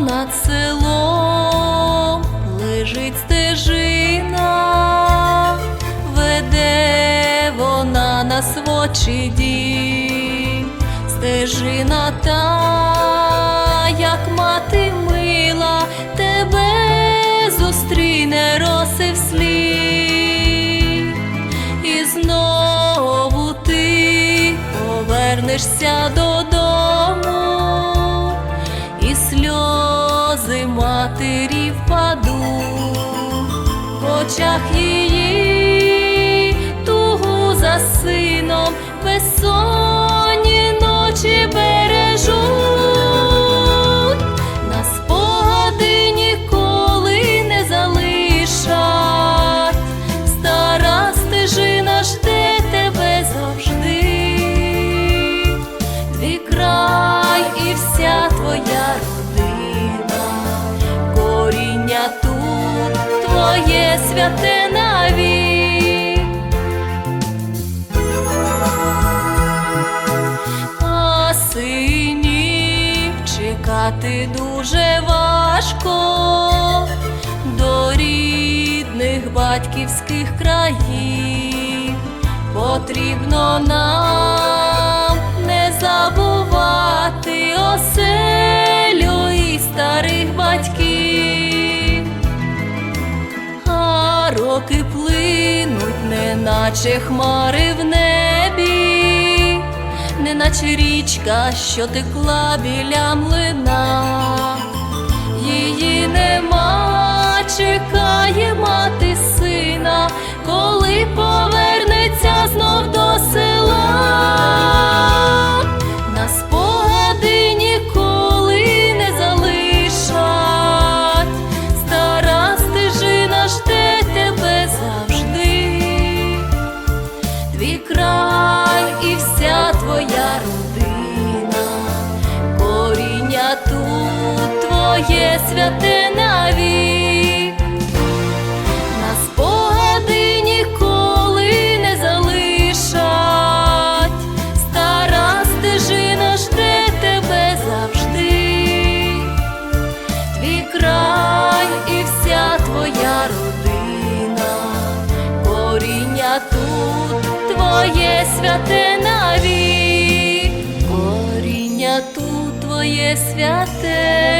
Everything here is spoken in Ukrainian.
над селом лежить стежина, веде вона нас в очі дім, стежина та, як мати мила, тебе зустріне роси вслід, і знову ти повернешся додому, сльози матері впадуть в очах її тугу за сином безсонні ночі бережуть, на спогади ніколи не залишать, стара стежина жде тебе завжди, твій і вся твоя твоє святе навік. А синів чекати дуже важко до рідних батьківських країв. Потрібно нам А роки плинуть, неначе хмари в небі, неначе річка, що текла біля млина. Її нема, твоє святе навік. На спогади ніколи не залишать, стара стежина жде тебе завжди, твій край і вся твоя родина, коріння тут твоє святе навік, коріння тут твоє святе.